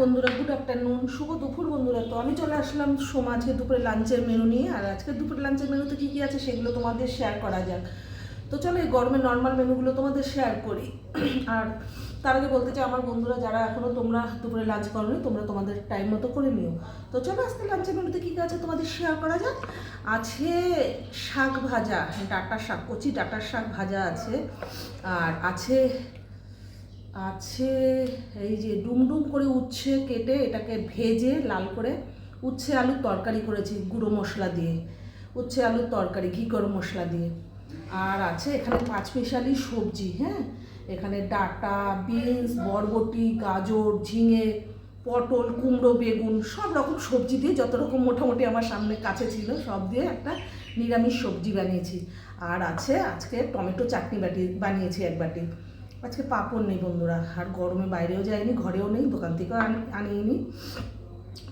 বন্ধুরা good afternoon শুভ দুপুর বন্ধুরা। তো আমি চলে আসলাম সোম দুপুরে লাঞ্চের মেনু নিয়ে, আর আজকে দুপুরে লাঞ্চের মেনুতে কী কী আছে সেগুলো তোমাদের শেয়ার করা যাক। তো চলো এই গরমের নর্মাল মেনুগুলো তোমাদের শেয়ার করি। আর তার আগে বলতে চাই, আমার বন্ধুরা যারা এখনও তোমরা দুপুরে লাঞ্চ করোনি, তোমরা তোমাদের টাইম মতো করে নিও। তো চলো আজকে লাঞ্চের মেনুতে কী কী আছে তোমাদের শেয়ার করা যাক? আছে শাক ভাজা ডাটার শাক, কচি ডাটার শাক ভাজা আছে। আর আছে আছে এই যে ডুমডুম করে উচ্ছে কেটে এটাকে ভেজে লাল করে উচ্ছে আলুর তরকারি করেছি, গুঁড়ো মশলা দিয়ে। উচ্ছে আলুর তরকারি, ঘি গরম মশলা দিয়ে। আর আছে এখানে পাঁচমিশালি সবজি হ্যাঁ? এখানে ডাটা, বিনস, বরবটি, গাজর, ঝিঙে, পটল, কুমড়ো, বেগুন, সব রকম সবজি দিয়ে যত রকম মোটামুটি আমার সামনে কাছে ছিল, সব দিয়ে একটা নিরামিষ সবজি বানিয়েছি। আর আছে আজকে টমেটো চাটনি বাটি, বানিয়েছি এক বাটি। আজকে পাপড় নেই বন্ধুরা, আর গরমে বাইরেও যায়নি ঘরেও নেই, দোকান থেকেও আন- আনিনি।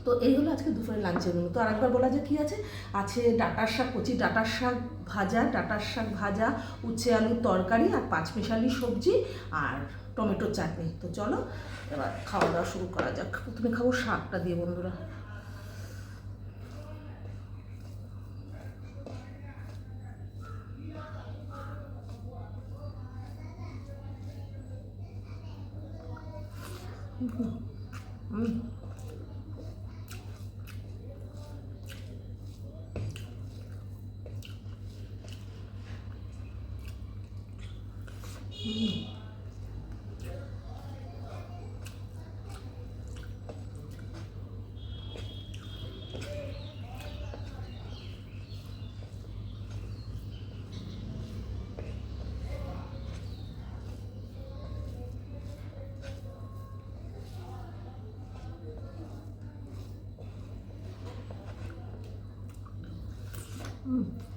তো এই হলো আজকে দুপুরে লাঞ্চের মেনু তো আরেকবার বলা যায় কী আছে? আছে ডাটার শাক, কচি ডাটার শাক ভাজা, ডাটার শাক ভাজা, উচ্ছে আলুর তরকারি, আর পাঁচমিশালি সবজি, আর টমেটোর চাটনি। তো চলো, এবার খাওয়া দাওয়া শুরু করা যাক। প্রথমে খাব শাকটা দিয়ে বন্ধুরা। 음. 음. 嗯。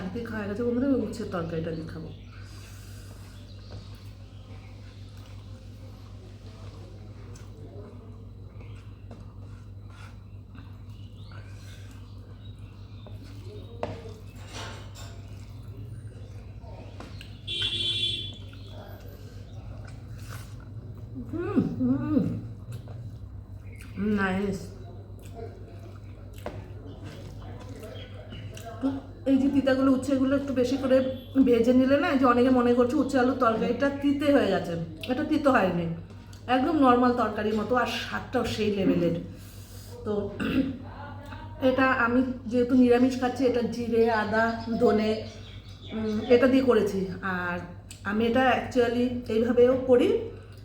হুম শাক দিয়ে খাওয়া গেছে বন্ধুরা আমি উচ্ছের তরকারিটা দিয়ে খাব হুম হুম নাইস এই যে তিতাগুলো, উচ্ছেগুলো একটু বেশি করে ভেজে নিলে না যে অনেকে মনে করছে উচ্ছে আলুর তরকারিটা তিতে হয়ে গেছে। এটা তিতো হয়নি। একদম নর্মাল তরকারির মতো, আর স্বাদটাও সেই লেভেলের তো এটা আমি যেহেতু নিরামিষ খাচ্ছি, এটা জিরে, আদা, ধনে এটা দিয়ে করেছি। আর আমি এটা অ্যাকচুয়ালি এইভাবেও করি,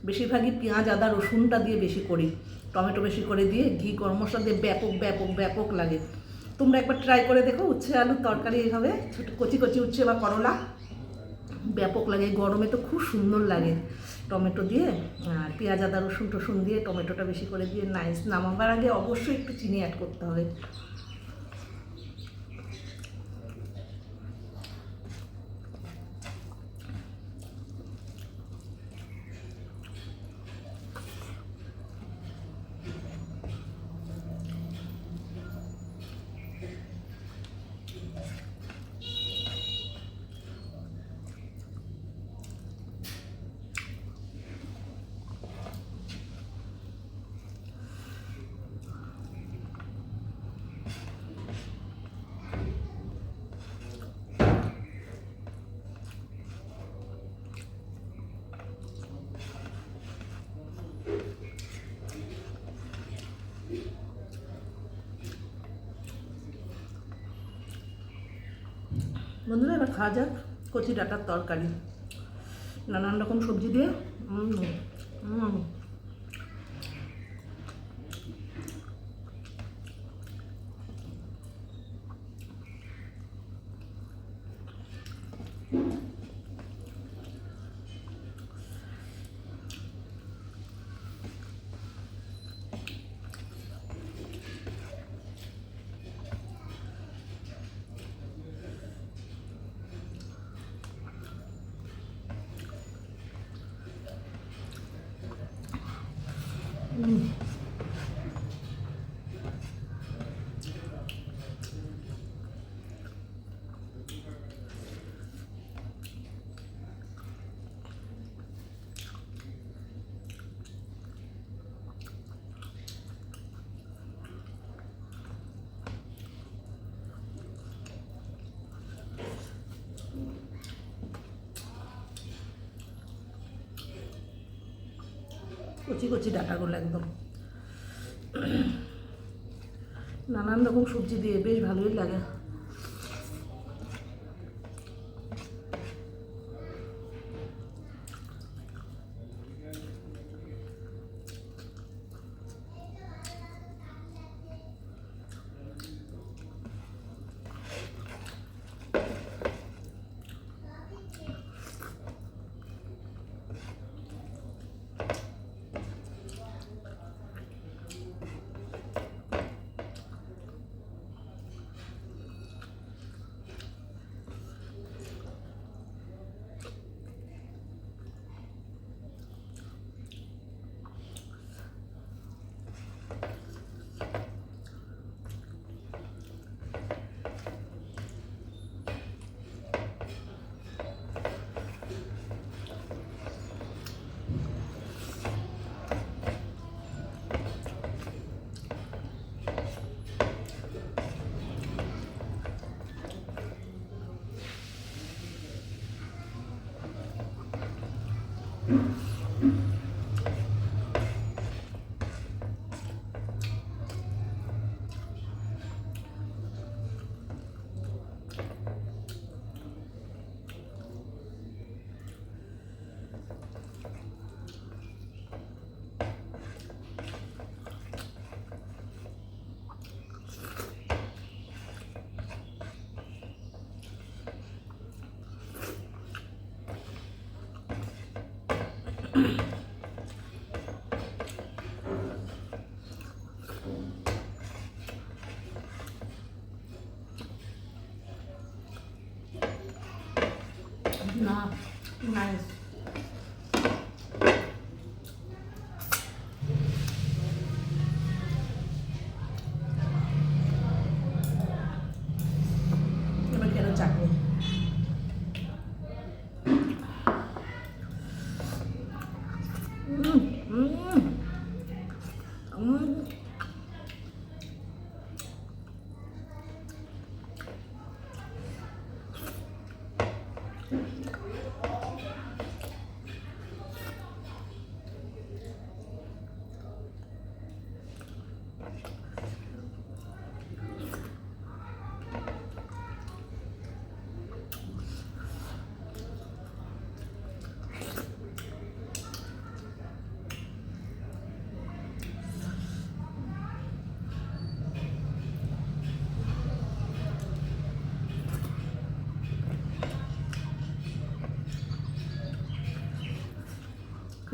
বেশিরভাগই পেঁয়াজ, আদা, রসুনটা দিয়ে বেশি করি। টমেটো বেশি করে দিয়ে ঘি, গরম দিয়ে ব্যাপক ব্যাপক ব্যাপক লাগে। তোমরা একবার ট্রাই করে দেখো, উচ্ছে আলুর তরকারি এইভাবে ছোটো কচি কচি উচ্ছে বা করলা। ব্যাপক লাগে, গরমে তো খুব সুন্দর লাগে টমেটো দিয়ে। আর পেঁয়াজ, আদা, রসুন, টসুন দিয়ে টমেটোটা বেশি করে দিয়ে নাইস নামাবার আগে অবশ্যই একটু চিনি অ্যাড করতে হবে। বন্ধুরা এবার খাওয়া যাক। কচি ডাটার তরকারি। নানান রকম সবজি দিয়ে। Mm-hmm. কচি কচি ডাটাগুলো একদম। নানান রকম সবজি দিয়ে বেশ ভালোই লাগে। Mm-hmm.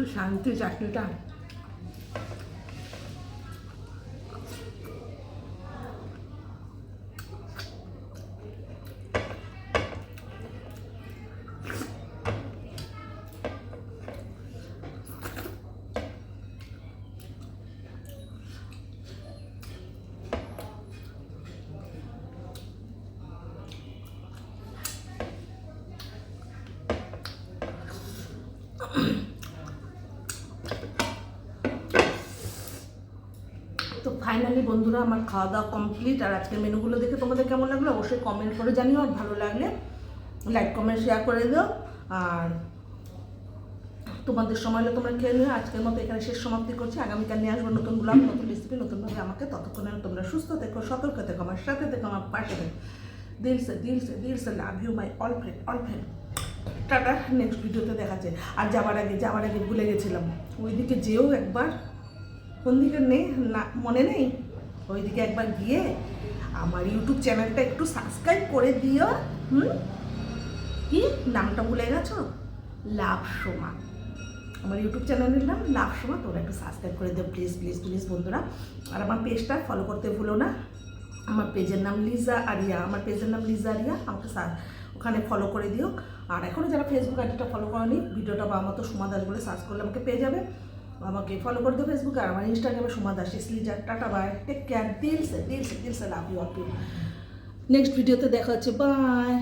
খুব শান্তি চাটনিটা ফাইনালি বন্ধুরা, আমার খাওয়া দাওয়া কমপ্লিট আর আজকের মেনুগুলো দেখে তোমাদের কেমন লাগল অবশ্যই কমেন্ট করে জানিও, আর ভালো লাগলে লাইক কমেন্ট শেয়ার করে দিও। আর তোমাদের সময় হলে তোমরা খেয়ে নিও। আজকের মতো এখানে শেষ সমাপ্তি করছি। আগামীকাল নিয়ে আসব নতুন ব্লগ নতুন রেসিপি নতুনভাবে আমাকে। ততক্ষণে তোমরা সুস্থ থেকো, সতর্ক থেকো, আমার সাথে থেকো, আমার পাশে থেকো। দিল সে দিল সে দিল সে love you my all friend all friend tata next ভিডিওতে দেখাচ্ছে। আর যাবার আগে যাবার আগে ভুলে গেছিলাম। ওইদিকে যেও একবার। কোন দিকে নেই না মনে নেই? ওইদিকে একবার গিয়ে আমার ইউটিউব চ্যানেলটা একটু সাবস্ক্রাইব করে দিও। হুম? কি? নামটা ভুলে গেছো? লাভ সোমা। আমার ইউটিউব চ্যানেলের নাম লাভ সোমা, তোমরা একটু সাবস্ক্রাইব করে দিও প্লিজ প্লিজ প্লিজ বন্ধুরা। আর আমার পেজটা ফলো করতে ভুলো না। আমার পেজের নাম লিজা আরিয়া, আমার পেজের নাম লিজা আরিয়া, আমাকে ওখানে ফলো করে দিও। আর এখনও যারা ফেসবুক আইডিটা ফলো করনি, ভিডিওটা বা আমার তো সোমা দাস বলে সার্চ করলে আমাকে পেয়ে যাবে। আমাকে ফলো করে দেবো ফেসবুকে আর আমার ইনস্টাগ্রামে সোমা দাস স্লিজার টাটা বাই টেক কেয়ার দিলস দিলস সে, দিল সে লাভ ইউ অল নেক্সট ভিডিওতে দেখা হচ্ছে বাই